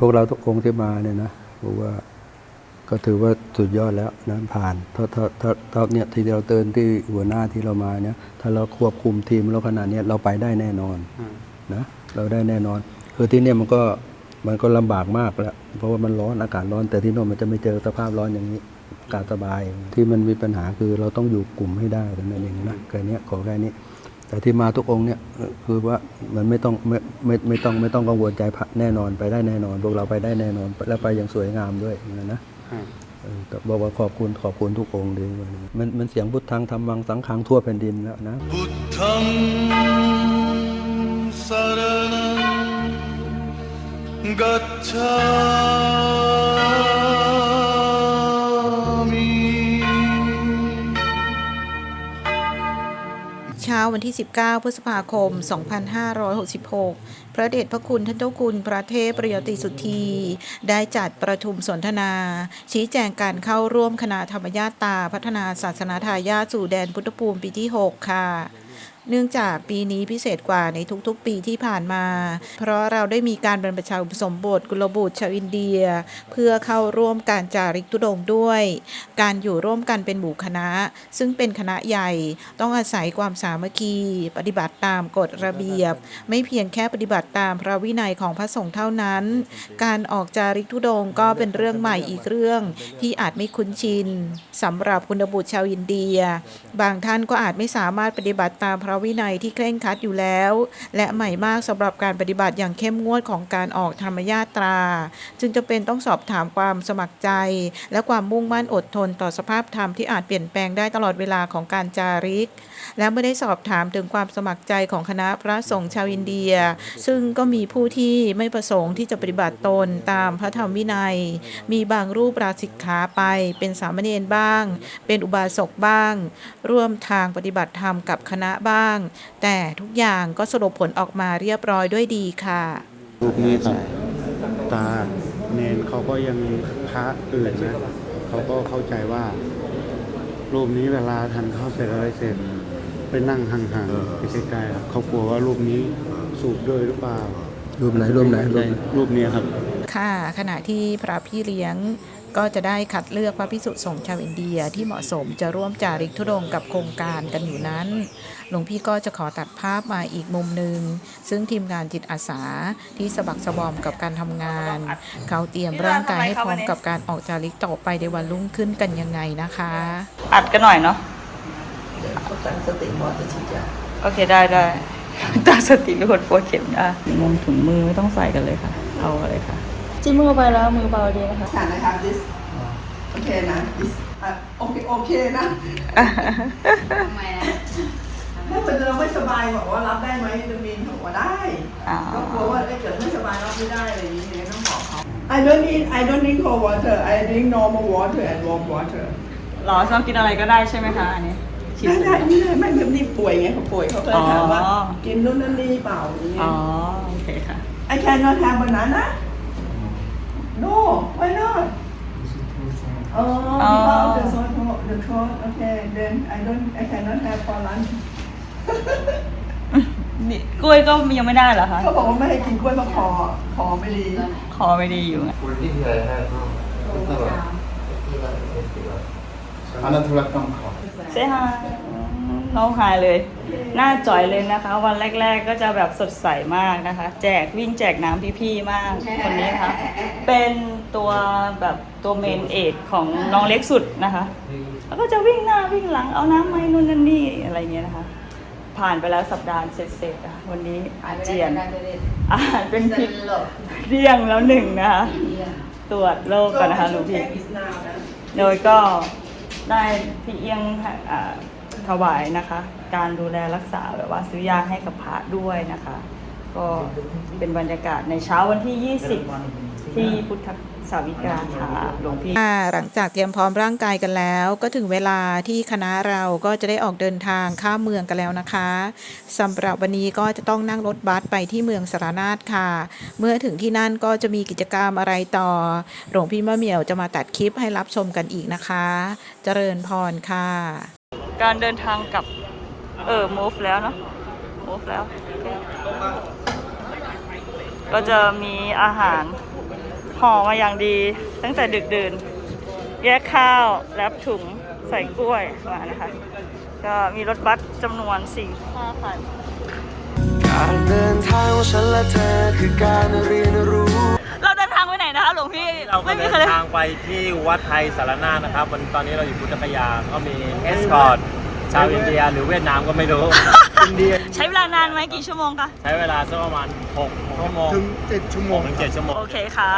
พวกเราทุกองค์ที่มาเนี่ยนะบอกว่าก็ถือว่าสุดยอดแล้วนะผ่านถ้าถ้าถ้าถ้าเนี่ยที่เราเตือนที่หัวหน้าที่เรามาเนี่ย ถ้าเราควบคุมทีมเราขนาดเนี้ยเราไปได้แน่นอนนะเราได้แน่นอน คือที่เนี่ยมันก็มันก็ลำบากมากแล้ว เพราะว่ามันร้อนอากาศร้อน แต่ที่โน่นมันจะไม่เจอสภาพร้อนอย่างนี้อากาศสบายที่มันมีปัญหาคือเราต้องอยู่กลุ่มให้ได้แต่นั้นเองนะแค่เนี้ยขอแค่นี้ แต่ที่มาทุกองเนี่ยคือว่ามันไม่ต้องไม่ไม่ไม่ต้องไม่ต้องกังวลใจพระแน่นอนไปได้แน่นอน พวกเราไปได้แน่นอน และไปอย่างสวยงามด้วยนะนะบอกว่าขอบคุณขอบคุณทุกองค์เลยมันมันเสียงพุทธังธรรมังสังขังทั่วแผ่นดินแล้วนะพุทธังสารนังกัจฉา เช้าวันที่ 19 พฤษภาคม 2566 พระเดชพระคุณท่านเจ้าคุณพระเทพปริยติสุทธี ได้จัดประชุมสนทนา ชี้แจงการเข้าร่วมคณะธรรมญาตา พัฒนาศาสนาทายาทสู่แดนพุทธภูมิปีที่ 6 ค่ะ เนื่องจากปีนี้พิเศษกว่าในทุกๆ ปีที่ผ่านมา เพราะเราได้มีการบรรพชาอุปสมบทกุลบุตรชาวอินเดีย เพื่อเข้าร่วมการจาริกธุดงด้วย การอยู่ร่วมกันเป็นหมู่คณะ ซึ่งเป็นคณะใหญ่ต้องอาศัยความสามัคคี ปฏิบัติตามกฎระเบียบ ไม่เพียงแค่ปฏิบัติตามพระวินัยของพระสงฆ์เท่านั้น การออกจาริกธุดงก็เป็นเรื่องใหม่อีกเรื่องที่อาจไม่คุ้นชินสำหรับคุณบุตรชาวอินเดีย บางท่านก็อาจไม่สามารถปฏิบัติตามพระวินัยที่เคร่งครัดอยู่แล้ว และใหม่มากสำหรับการปฏิบัติอย่างเข้มงวดของการออกธรรมญาตรา จึงจะเป็นต้องสอบถามความสมัครใจ และความมุ่งมั่นอดทนต่อสภาพธรรมที่อาจเปลี่ยนแปลงได้ตลอดเวลาของการจาริก และเมื่อได้สอบถามถึงความสมัครใจของคณะพระสงฆ์ชาวอินเดีย ซึ่งก็มีผู้ที่ไม่ประสงค์ที่จะปฏิบัติตนตามพระธรรมวินัย มีบางรูปราศิกขาไป เป็นสามเณรบ้าง เป็นอุบาสกบ้าง ร่วมทางปฏิบัติธรรมกับคณะบ้างแต่ทุกอย่างก็สรุปผลออกมาเรียบร้อยด้วยดีค่ะรูปนี้ครับตาเนนเขาก็ยังมีพระอื่นนะเขาก็เข้าใจว่า รูปนี้เวลาทานข้าวเสร็จอะไรเสร็จไปนั่งห่างๆไปใกล้ๆครับเขากลัวว่ารูปนี้สูบด้วยหรือเปล่ารูปไหนรูปไหนรูปไหนรูปนี้ครับ ค่ะขณะที่พระพี่เลี้ยง ก็จะได้คัดเลือกพระพิสุสงฆ์ชาวอินเดียที่เหมาะสมจะร่วมจาริกธุดงค์กับโครงการกันอยู่นั้น หลวงพี่ก็จะขอตัดภาพมาอีกมุมหนึ่ง ซึ่งทีมงานจิตอาสาที่สะบักสะบอมกับการทำงาน เขาเตรียมร่างกายให้พร้อมกับการออกจาริกต่อไปในวันรุ่งขึ้นกันยังไงนะคะ อัดกันหน่อยเนาะโอเคได้ได้ตั้งสติเป็นคนปวดเข็มอะงงถุงมือไม่ต้องใส่กันเลยค่ะ เอาเลยค่ะ จิ้มมือไปแล้วมือเบาดีนะคะ ค่ะนะคะ this โอเคนะ this อะโอเคโอเคนะทำไมนะถ้าเกิดเราไม่สบายบอกว่ารับได้ไหมวิตามินบอกว่าได้อ๋อ ก็กลัวว่าถ้าเกิดไม่สบายรับไม่ได้อะไรอย่างนี้เนี่ยต้องบอกเขา I don't need I don't drink cold water I drink normal water and warm water หรอชอบกินอะไรก็ได้ใช่ไหมคะอันนี้ชิมได้ได้ไม่ได้ไม่แบบนี้ป่วยไงเขาป่วยเขาก็เลยถามว่าอ๋อกินนู่นนั่นนี่เปล่าอย่างเงี้อ๋ยอโอเคค่ะ I cannot have banana No, why not? This is too far. Oh, oh. because on the throat. Okay, then I don't, I cannot have for lunch. นี่กล้วยก็ยังไม่ได้เหรอคะ เขาบอกว่าไม่ให้กินกล้วยมาขอ ขอไม่ดีคอไม่ดีอยู่ไง Only I have Uttara. Anathurakam Kha. เซฮาเราหายเลย เหน้าจ่อยเลยนะคะ วันแรก ๆ ก็จะแบบสดใสมากนะคะ แจกวิ่งแจกน้ำพี่ๆมากคนนี้นะคะเป็นตัวแบบตัวเมนเอดของน้องเล็กสุดนะคะแล้วก็จะวิ่งหน้าวิ่งหลังเอาน้ำไหมนู่นนั่นนี่อะไรเงี้ยนะคะ ผ่านไปแล้วสัปดาห์เสร็จๆนะคะวันนี้อาเจียนอาหารเป็นพิษเรี่ยงแล้วหนึ่งนะคะตรวจโรคก่อนนะคะหนูพี่โดยก็ได้พี่เอียงอ่า ถวายนะคะ การดูแลรักษาแบบว่าซื้อยาให้กับพระด้วยนะคะ ก็เป็นบรรยากาศในเช้าวันที่ 20 ที่พุทธสาวิกาค่ะหลวงพี่หลังจากเตรียมพร้อมร่างกายกันแล้ว ก็ถึงเวลาที่คณะเราก็จะได้ออกเดินทางข้ามเมืองกันแล้วนะคะสำหรับวันนี้ก็จะต้องนั่งรถบัสไปที่เมืองสารนาฏค่ะ เมื่อถึงที่นั่นก็จะมีกิจกรรมอะไรต่อ หลวงพี่มะเหมียวจะมาตัดคลิปให้รับชมกันอีกนะคะ เจริญพรค่ะ การเดินทางกับ เออ move แล้วเนาะ move แล้ว ก็จะมีอาหารห่อมาอย่างดี ตั้งแต่ดึกดื่น แยกข้าวแรปถุงใส่กล้วยมานะคะ ก็มีรถบัสจำนวน4 5คันการเดินทางของฉันและเธอคือการเรียนรู้ หนนะคะหลวงพี่เราก็ไม่มีเดิใครนเลยทางไปที่วัดไทยสารนาถนะครับ วันตอนนี้เราอยู่พุทธคยาก็มีเอสคอร์ตชาวอินเดียหรือเวียดนามก็ไม่รู้ อินเดียใช้เวลานานไหมกี่ชั่วโมงคะ ใช้เวลาสักประมาณ6ชั่วโมงถึงเจ็ดชั่วโมง ถึง7ชั่วโมง โอเคค่ะ